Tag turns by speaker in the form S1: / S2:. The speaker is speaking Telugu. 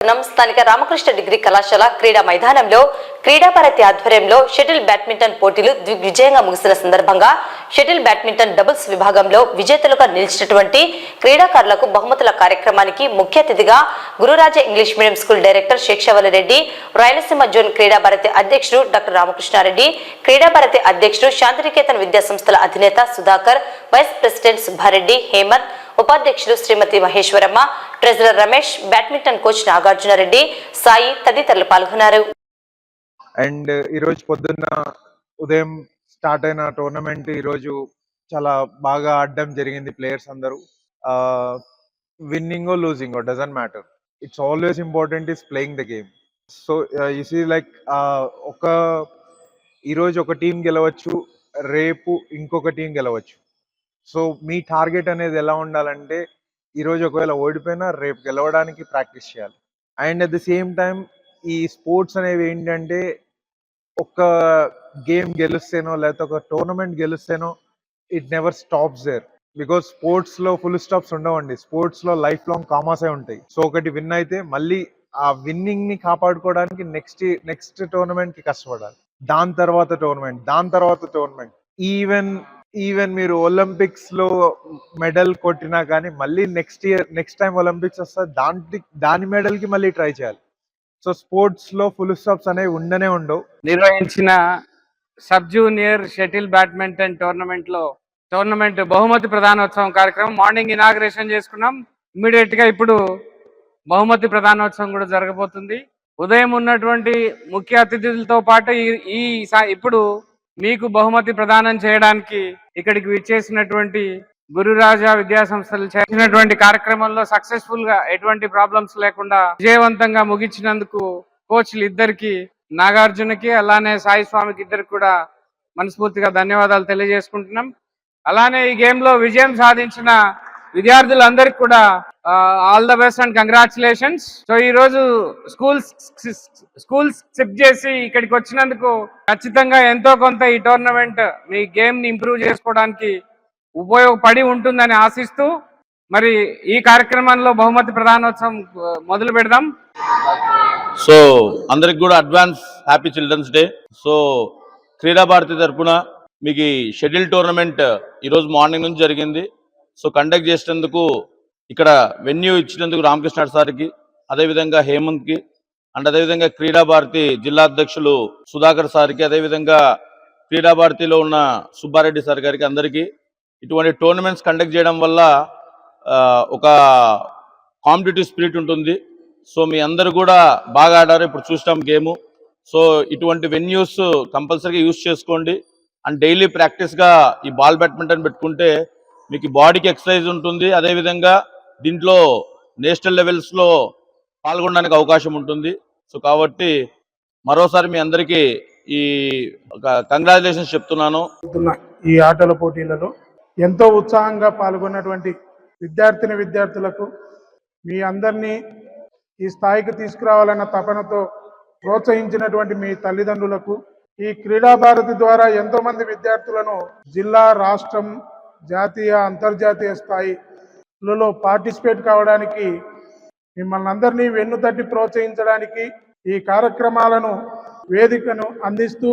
S1: పట్టణం స్థానిక రామకృష్ణ డిగ్రీ కళాశాల క్రీడా మైదానంలో క్రీడాభారతి ఆధ్వర్యంలో షటిల్ బ్యాడ్మింటన్ పోటీలు దిగ్విజయంగా ముగిసిన సందర్భంగా షటిల్ బ్యాడ్మింటన్ డబుల్స్ విభాగంలో విజేతలుగా నిలిచినటువంటి క్రీడాకారులకు బహుమతుల కార్యక్రమానికి ముఖ్య అతిథిగా Gururaja English medium school director Shekshavalli Reddy Rayalaseema zone Kridabharati అధ్యక్షుడు డాక్టర్ రామకృష్ణారెడ్డి క్రీడాభారతి అధ్యక్షుడు శాంతినికేతన్ విద్యాసంస్థల అధినేత సుధాకర్ వైస్ ప్రెసిడెంట్ సుబ్బారెడ్డి హేమంత్ ఉపాధ్యక్షులు Shrimati Maheshwaramma treasurer Ramesh badminton coach Nagarjuna Reddy Sai తదితరులు పాల్గొన్నారు.
S2: అండ్ ఈరోజు పొద్దున్న ఉదయం స్టార్ట్ అయిన టోర్నమెంట్ ఈరోజు చాలా బాగా ఆడడం జరిగింది ప్లేయర్స్ అందరూ. Winning losing doesn't matter. It's always important is playing the game so is like ఒక ఈరోజు ఒక టీం గెలవచ్చు రేపు ఇంకొక టీం గెలవచ్చు. సో మీ టార్గెట్ అనేది ఎలా ఉండాలంటే ఈరోజు ఒకవేళ ఓడిపోయినా రేపు గెలవడానికి ప్రాక్టీస్ చేయాలి. And at the same time ఈ స్పోర్ట్స్ అనేవి ఏంటంటే ఒక గేమ్ గెలుస్తేనో లేకపోతే ఒక tournament గెలుస్తేనో it never stops there. Because స్పోర్ట్స్లో ఫుల్ స్టాప్స్ ఉండవండి. స్పోర్ట్స్లో లైఫ్ లాంగ్ కామాసే ఉంటాయి. సో ఒకటి విన్ అయితే మళ్ళీ ఆ విన్నింగ్ని కాపాడుకోవడానికి నెక్స్ట్ నెక్స్ట్ టోర్నమెంట్కి కష్టపడాలి. దాని తర్వాత టోర్నమెంట్ దాని తర్వాత టోర్నమెంట్. ఈవెన్ ఈవెన్ మీరు ఒలింపిక్స్లో మెడల్ కొట్టినా కానీ మళ్ళీ next year next time Olympics వస్తే దాని దాని మెడల్కి మళ్ళీ ట్రై చేయాలి. సో స్పోర్ట్స్లో ఫుల్ స్టాప్స్ అనేవి ఉండనే ఉండవు.
S3: నిర్వహించిన సబ్ జూనియర్ షటిల్ బ్యాడ్మింటన్ టోర్నమెంట్లో టోర్నమెంట్ బహుమతి ప్రధానోత్సవం కార్యక్రమం మార్నింగ్ ఇనాగ్రేషన్ చేసుకున్నాం. ఇమ్మీడియట్గా ఇప్పుడు బహుమతి ప్రధానోత్సవం కూడా జరగబోతుంది. ఉదయం ఉన్నటువంటి ముఖ్య అతిథులతో పాటు ఈ- ఈ ఇప్పుడు మీకు బహుమతి ప్రదానం చేయడానికి ఇక్కడికి విచ్చేసినటువంటి గురురాజా విద్యా సంస్థలు చేసినటువంటి కార్యక్రమంలో సక్సెస్ఫుల్గా ఎటువంటి ప్రాబ్లమ్స్ లేకుండా విజయవంతంగా ముగించినందుకు కోచ్లు ఇద్దరికి నాగార్జునకి అలానే సాయి స్వామికి ఇద్దరికి కూడా మనస్ఫూర్తిగా ధన్యవాదాలు తెలియజేసుకుంటున్నాం. అలానే ఈ గేమ్లో విజయం సాధించిన విద్యార్థులందరికి కూడా all the best and congratulations so ఈ రోజు స్కూల్స్ స్కూల్స్ సిప్ చేసి ఇక్కడికి వచ్చినందుకు ఖచ్చితంగా ఎంతో కొంత ఈ టోర్నమెంట్ మీ గేమ్ని ఇంప్రూవ్ చేసుకోవడానికి ఉపయోగపడి ఉంటుందని ఆశిస్తూ మరి ఈ కార్యక్రమంలో బహుమతి ప్రధానోత్సవం మొదలు పెడదాం.
S4: సో అందరికి కూడా advance happy children's day so Krida Bharati తరఫున మీకు ఈ షెడ్యూల్ టోర్నమెంట్ ఈరోజు మార్నింగ్ నుంచి జరిగింది. సో కండక్ట్ చేసినందుకు ఇక్కడ వెన్యూ ఇచ్చినందుకు రామకృష్ణ సార్కి అదేవిధంగా హేమంత్కి అండ్ అదేవిధంగా క్రీడా భారతి జిల్లా అధ్యక్షులు సుధాకర్ సార్కి అదేవిధంగా క్రీడా భారతిలో ఉన్న సుబ్బారెడ్డి సార్ గారికి అందరికీ ఇటువంటి టోర్నమెంట్స్ కండక్ట్ చేయడం వల్ల ఒక కాంపిటేటివ్ స్పిరిట్ ఉంటుంది. సో మీ అందరు కూడా బాగా ఆడారు. ఇప్పుడు చూసినాం గేమ్. సో ఇటువంటి వెన్యూస్ కంపల్సరీగా యూస్ చేసుకోండి. అండ్ డైలీ ప్రాక్టీస్గా ఈ బాల్ బ్యాడ్మింటన్ పెట్టుకుంటే మీకు బాడీకి ఎక్సర్సైజ్ ఉంటుంది. అదేవిధంగా దీంట్లో నేషనల్ లెవెల్స్లో పాల్గొనడానికి అవకాశం ఉంటుంది. సో కాబట్టి మరోసారి మీ అందరికీ ఈ కంగ్రాచులేషన్స్ చెప్తున్నాను.
S5: ఈ ఆటల పోటీలలో ఎంతో ఉత్సాహంగా పాల్గొన్నటువంటి విద్యార్థిని విద్యార్థులకు మీ అందరినీ ఈ స్థాయికి తీసుకురావాలన్న తపనతో ప్రోత్సహించినటువంటి మీ తల్లిదండ్రులకు ఈ క్రీడా భారతి ద్వారా ఎంతోమంది విద్యార్థులను జిల్లా రాష్ట్రం జాతీయ అంతర్జాతీయ స్థాయిలలో పార్టిసిపేట్ కావడానికి మిమ్మల్ని అందరినీ వెన్నుతట్టి ప్రోత్సహించడానికి ఈ కార్యక్రమాలను వేదికను అందిస్తూ